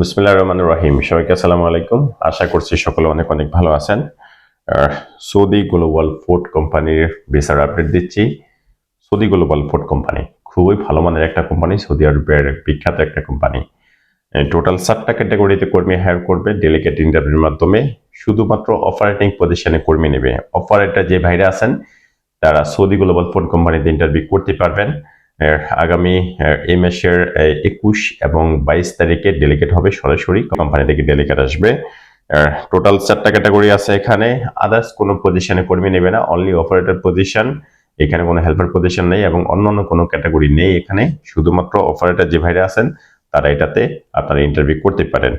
বিসমিল্লাহ রহমান রহিম। সবাইকে আসসালামু আলাইকুম। আশা করছি সকলে অনেক অনেক ভালো আছেন। সৌদি গ্লোবাল ফুড কোম্পানির ভিসার আপডেট দিচ্ছি। সৌদি গ্লোবাল ফুড কোম্পানি, খুবই ভালো মানের একটা কোম্পানি, সৌদি আরবের বিখ্যাত একটা কোম্পানি। টোটাল সাতটা ক্যাটাগরিতে কর্মী হায়ার করবে ডেলিগেট ইন্টারভিউর মাধ্যমে। শুধুমাত্র অপারেটিং পজিশনে কর্মী নেবে। অপারেটর যে ভাইরা আছেন, তারা সৌদি গ্লোবাল ফুড কোম্পানিতে ইন্টারভিউ করতে পারবেন। আগামী এই মাসের একুশ এবং বাইশ তারিখে ডেলিগেট হবে সরাসরি কোম্পানি থেকে ডেলিগেট আসবে। টোটাল চারটা ক্যাটাগরি আছে এখানে। আদার্স কোনো পজিশনে কর্মী নেবে না অনলি অপারেটর পজিশন এখানে কোনো হেল্পার পজিশন নেই এবং অন্যান্য কোনো ক্যাটাগরি নেই এখানে। শুধুমাত্র অপারেটর যে ভাইরা আছেন, তারা এটাতে আপনারা ইন্টারভিউ করতে পারেন।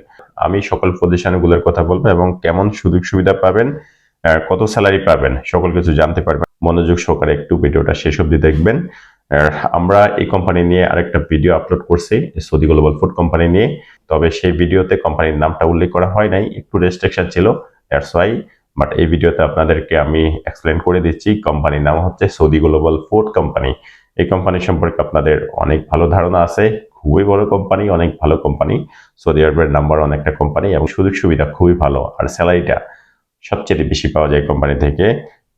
আমি সকল পজিশনগুলোর কথা বলব এবং কেমন সুযোগ সুবিধা পাবেন কত স্যালারি পাবেন, সকল কিছু জানতে পারবেন। মনোযোগ সহকারে একটু ভিডিওটা শেষ অবধি দেখবেন। আমরা এই কোম্পানি নিয়ে আরেকটা ভিডিও আপলোড করছি সৌদি গ্লোবাল ফুড কোম্পানি নিয়ে। তবে সেই ভিডিওতে কোম্পানির নামটা উল্লেখ করা হয় নাই, একটু রেস্ট্রিকশন ছিল দ্যাটস ওয়াই বাট এই ভিডিওতে আপনাদেরকে আমি এক্সপ্লেন করে দিচ্ছি কোম্পানির নাম হচ্ছে সৌদি গ্লোবাল ফুড কোম্পানি এই কোম্পানি সম্পর্কে আপনাদের অনেক ভালো ধারণা আছে, খুবই বড় কোম্পানি অনেক ভালো কোম্পানি সৌদি আরবের নাম্বার ওয়ান একটা কোম্পানি এবং সুযোগ সুবিধা খুবই ভালো, আর স্যালারিটা সবচেয়ে বেশি পাওয়া যায় কোম্পানি থেকে।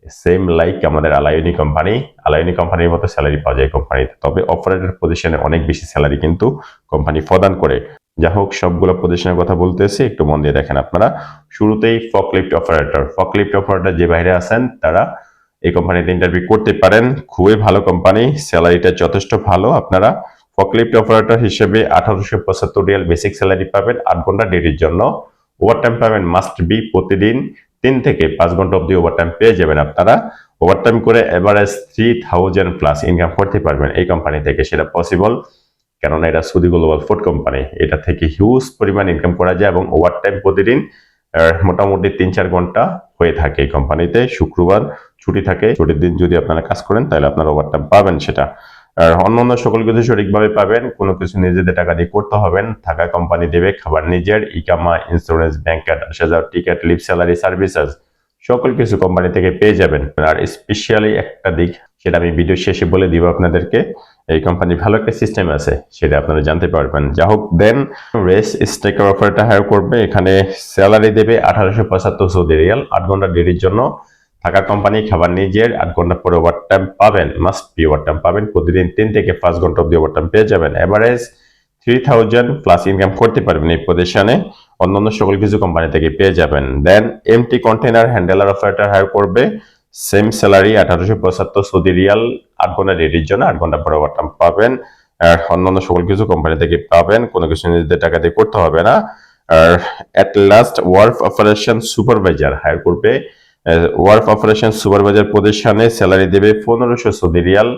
সেম লাইক আমাদের আলায়নি কোম্পানি আলায়নি কোম্পানির মতো স্যালারি পাওয়া যায় কোম্পানিতে তবে অপারেটর পজিশনে অনেক বেশি স্যালারি কিন্তু কোম্পানি প্রদান করে। যা হোক, সবগুলো পজিশনের কথা বলতেছি, একটু মন দিয়ে দেখেন আপনারা। শুরুতেই ফকলিফট অপারেটর ফকলিফট অপারেটর যে বাইরে আছেন, তারা এই কোম্পানিতে ইন্টারভিউ করতে পারেন। খুবই ভালো কোম্পানি স্যালারিটা যথেষ্ট ভালো। আপনারা ফকলিফট অপারেটর হিসেবে আঠারোশো পঁচাত্তর রিয়াল বেসিক স্যালারি পাবেন। আট ঘণ্টা ডেটির জন্য। ওভারটাইম পাবেন মাস্ট বি প্রতিদিন। তিন থেকে পাঁচ ঘণ্টা অবধি ওভারটাইম পেয়ে যাবেন আপনারা। ওভারটাইম করে average three thousand plus income করতে পারবেন এই কোম্পানি থেকে, সেটা পসিবল কেননা এটা সুদি গ্লোবাল ফুড কোম্পানি এটা থেকে হিউজ পরিমাণ ইনকাম করা যায় এবং ওভারটাইম প্রতিদিন মোটামুটি তিন চার ঘণ্টা হয়ে থাকে এই কোম্পানিতে শুক্রবার ছুটি থাকে, ছুটির দিন যদি আপনারা কাজ করেন, তাহলে আপনারা ওভারটাইম পাবেন সেটা। আর অন্যান্য সকল কিছু সঠিকভাবে পাবেন। কোনো কিছু নিজেদের টাকা দিয়ে করতে হবেন থাকা কোম্পানি দেবে খাবার নিজের, ইকামা insurance bank card ticket leave salary services সকল কিছু কোম্পানি থেকে পেয়ে যাবেন। আর স্পেশালি একটা দিক, সেটা আমি ভিডিও শেষে বলে দিব আপনাদেরকে, এই কোম্পানির ভালো একটা সিস্টেম আছে, সেটা আপনারা জানতে পারবেন। যা হোক দেন রেস স্টেকার অফারটা হায়ার করবে। এখানে স্যালারি দেবে আঠারোশো পঁচাত্তর সৌদি রিয়াল, আট ঘণ্টা ডেরির জন্য। থাকা কোম্পানি খাবার নিজের আট ঘণ্টা পরে ওভার টাইম পাবেন মাস্ট বি ওভার টাইম পাবেন, প্রতিদিন তিন থেকে পাঁচ ঘণ্টা অব্দি ওভার টাইম পেয়ে যাবেন। Average three thousand plus income করতে পারবেন এই পজিশনে অন্যান্য সকল কিছু কোম্পানি থেকে পেয়ে যাবেন। Then MT container handler operator hire করবে। সেম স্যালারি আঠারোশো পঁচাত্তর সৌদি রিয়াল, আট ঘণ্টা রেডির জন্য আট ঘণ্টা পরে ওভারটাইম পাবেন। আর অন্যান্য সকল কিছু কোম্পানি থেকে পাবেন, কোনো কিছু নিজেদের টাকা দিয়ে করতে হবে না। আর at last work operation supervisor hire করবে। ওয়ার্ক অপারেশন সুপারভাইজার পজিশনে স্যালারি দেবে পনেরোশো সৌদি রিয়াল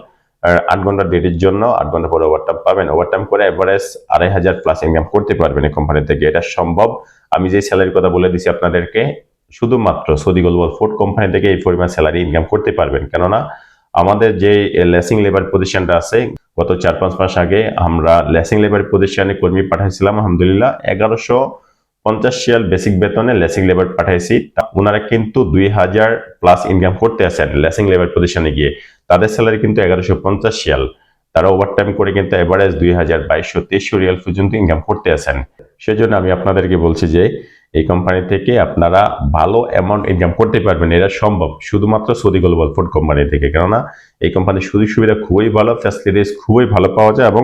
আট ঘণ্টা ডেটির জন্য আট ঘণ্টা পরে ওভারটাইম পাবেন। ওভারটাইম করে এভারেজ আড়াই হাজার প্লাস ইনকাম করতে পারবেন এই কোম্পানি থেকে। এটা সম্ভব। আমি যে স্যালারির কথা বলে দিছি আপনাদেরকে, শুধুমাত্র সৌদি গ্লোবাল ফুড কোম্পানি থেকে এই পরিমাণ স্যালারি ইনকাম করতে পারবেন। কেননা, আমাদের যে লেসিং লেবার পজিশনটা আছে, গত চার পাঁচ মাস আগে আমরা লেসিং লেবার পজিশনে কর্মী পাঠাইছিলাম, আলহামদুলিল্লাহ, এগারোশো পঞ্চাশ শিয়াল বেসিক বেতনে লেসিং লেবার পাঠাইছি। ওনারা কিন্তু দুই হাজার প্লাস ইনকাম করতে আছেন লেসিং লেবার পজিশনে গিয়ে। তাদের স্যালারি কিন্তু এগারোশো পঞ্চাশ শিয়াল। তারা ওভারটাইম করে কিন্তু এভারেজ দুই হাজার বাইশশো তেইশশো রিয়াল পর্যন্ত ইনকাম করতে আছেন। সেজন্য আমি আপনাদেরকে বলছি যে, এই কোম্পানি থেকে আপনারা ভালো অ্যামাউন্ট ইনকাম করতে পারবেন। এটা সম্ভব। শুধুমাত্র সৌদি গ্লোবাল ফুড কোম্পানি থেকে। কেননা, এই কোম্পানির সুযোগ সুবিধা খুবই ভালো ফ্যাসিলিটিস খুবই ভালো পাওয়া যায় এবং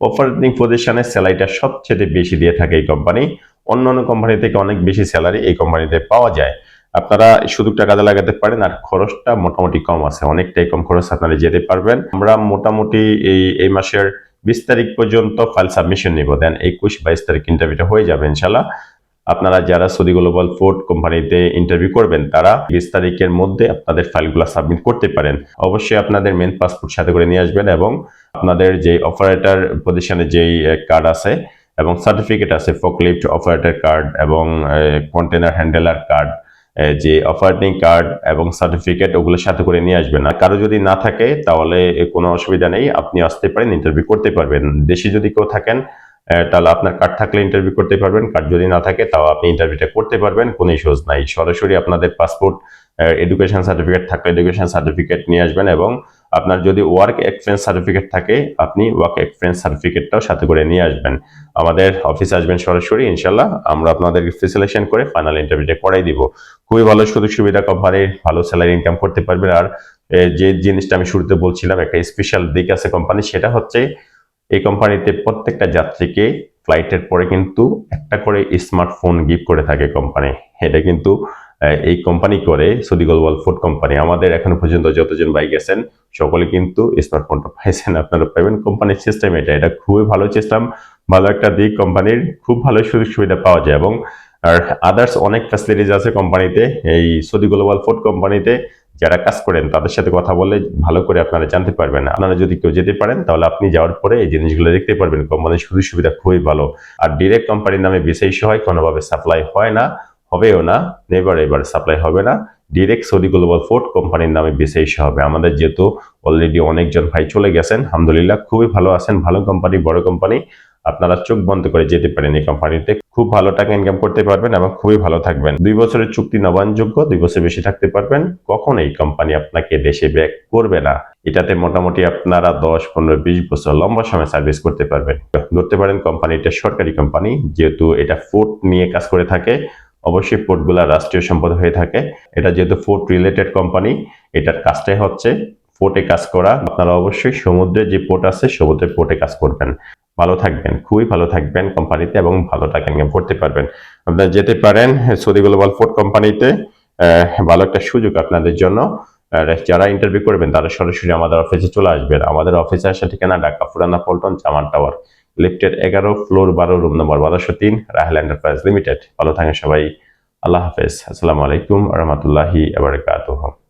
অপারেটিং পজিশনের স্যালারিটা সবচেয়ে বেশি দিয়ে থাকে এই কোম্পানি অন্যান্য কোম্পানি থেকে অনেক বেশি স্যালারি এই কোম্পানিতে পাওয়া যায়। আপনারা সুযোগটা কাজে লাগাতে পারেন আর খরচটা মোটামুটি কম আছে, অনেকটাই কম খরচ আপনারা যেতে পারবেন। আমরা মোটামুটি এই এই মাসের বিশ তারিখ পর্যন্ত ফাইল সাবমিশন নিব দেন একুশ বাইশ তারিখ ইন্টারভিউটা হয়ে যাবে ইনশাল্লাহ আপনারা যারা সৌদি গ্লোবাল ফুড কোম্পানিতে ইন্টারভিউ করবেন, তারা বিশ তারিখের মধ্যে আপনাদের ফাইলগুলো সাবমিট করতে পারেন। অবশ্যই আপনাদের মেন পাসপোর্ট সাথে করে নিয়ে আসবেন এবং আপনাদের যে অপারেটর পজিশনে যেই কার্ড আছে এবং সার্টিফিকেট আছে ফকলিফট অপারেটর কার্ড এবং কন্টেনার হ্যান্ডেলার কার্ড যে অপারেটিং কার্ড এবং সার্টিফিকেট ওগুলোর সাথে করে নিয়ে আসবেন। আর কারও যদি না থাকে, তাহলে কোনো অসুবিধা নেই। আপনি আসতে পারেন ইন্টারভিউ করতে পারবেন। দেশে যদি কেউ থাকেন তাহলে আপনার কার্ড থাকলে ইন্টারভিউ করতে পারবেন। কার্ড যদি না থাকে, তাও আপনি ইন্টারভিউটা করতে পারবেন। কোনো ইস্যুজ নাই। সরাসরি আপনাদের পাসপোর্ট এডুকেশন সার্টিফিকেট থাকলে এডুকেশন সার্টিফিকেট নিয়ে আসবেন এবং আপনার যদি ওয়ার্ক এক্সপিরিয়েন্স সার্টিফিকেট থাকে, আপনি ওয়ার্ক এক্সপিরিয়েন্স সার্টিফিকেটটাও সাথে করে নিয়ে আসবেন। আমাদের অফিসে আসবেন সরাসরি ইনশাল্লাহ আমরা আপনাদের সিলেকশন করে ফাইনাল ইন্টারভিউটা করাই দিব। খুবই ভালো সুযোগ সুবিধা কভারে ভালো স্যালারি ইনকাম করতে পারবেন। আর যে জিনিসটা আমি শুরুতে বলছিলাম, একটা স্পেশাল দিক আছে কোম্পানি সেটা হচ্ছে এই কোম্পানিতে প্রত্যেকটা যাত্রীকে ফ্লাইটের পরে কিন্তু একটা করে স্মার্টফোন গিফট করে থাকে কোম্পানি এটা কিন্তু এই কোম্পানি করে সৌদি গ্লোবাল ফুড কোম্পানি আমাদের এখন পর্যন্ত যতজন বাইক গেছেন, সকলে কিন্তু স্মার্টফোনটা পাইছেন। আপনারা পাবেন কোম্পানির সিস্টেম এটা। এটা খুবই ভালো সিস্টেম ভালো একটা দিক। কোম্পানির খুব ভালো সুযোগ সুবিধা পাওয়া যায় এবং, আর আদার্স অনেক ফ্যাসিলিটিস আছে কোম্পানিতে এই সৌদি গ্লোবাল ফুড কোম্পানিতে যারা কাজ করেন, তাদের সাথে কথা বলে ভালো করে আপনারা জানতে পারবেন। আপনারা যদি কেউ যেতে পারেন, তাহলে আপনি যাওয়ার পরে এই জিনিসগুলো দেখতে পারবেন। কোম্পানির সুযোগ সুবিধা খুবই ভালো। আর ডিরেক্ট কোম্পানির নামে বিশেষ হয়, কোনোভাবে সাপ্লাই হয় না। হবেও না নেবার এবার সাপ্লাই হবে না। ডিরেক্ট সৌদি গ্লোবাল ফুড কোম্পানির নামে বিশেষ হবে। আমাদের যেহেতু অলরেডি অনেকজন ভাই চলে গেছেন, আলহামদুলিল্লাহ খুবই ভালো আছেন, ভালো কোম্পানি বড় কোম্পানি আপনারা চোখ বন্ধ করে যেতে পারেন এই কোম্পানিতে খুব ভালো টাকা ইনকাম করতে পারবেন এবং খুবই ভালো থাকবেন। দুই বছরের চুক্তি নবায়নযোগ্য, দুই বছর বেশি থাকতে পারবেন। কখন এই কোম্পানি আপনাকে দেশে ব্যাক করবে না? এটাতে মোটামুটি আপনারা দশ, পনেরো, বিশ বছর লম্বা সময় সার্ভিস করতে পারবেন। ধরতে পারেন কোম্পানিটা সরকারি কোম্পানি যেহেতু এটা ফুড নিয়ে কাজ করে থাকে। অবশ্যই পোর্টগুলা রাষ্ট্রীয় সম্পদ হয়ে থাকে। এটা যেহেতু ফুড রিলেটেড কোম্পানি এটার কাজটাই হচ্ছে পোর্টে কাজ করা। আপনারা অবশ্যই সমুদ্রে যে পোর্ট আছে, সমুদ্রের পোর্টে কাজ করবেন। ভালো থাকবেন, খুবই ভালো থাকবেন কোম্পানিতে এবং ভালো টাকা ইনকাম করতে পারবেন। আপনারা যেতে পারেন সৌদি গ্লোবাল ফুড কোম্পানিতে ভালো একটা সুযোগ আপনাদের জন্য। যারা ইন্টারভিউ করবেন, তারা সরাসরি আমাদের অফিসে চলে আসবেন আমাদের অফিসে আসা ঠিকানা ঢাকা ফুরানা পল্টন চামান টাওয়ার লিফটের এগারো, ফ্লোর বারো, রুম নম্বর বারোশো তিন, রাহেল এন্টারপ্রাইজ লিমিটেড। ভালো থাকেন সবাই। আল্লাহ হাফেজ। আসসালামু আলাইকুম রহমতুল্লাহি আবরকাতুহ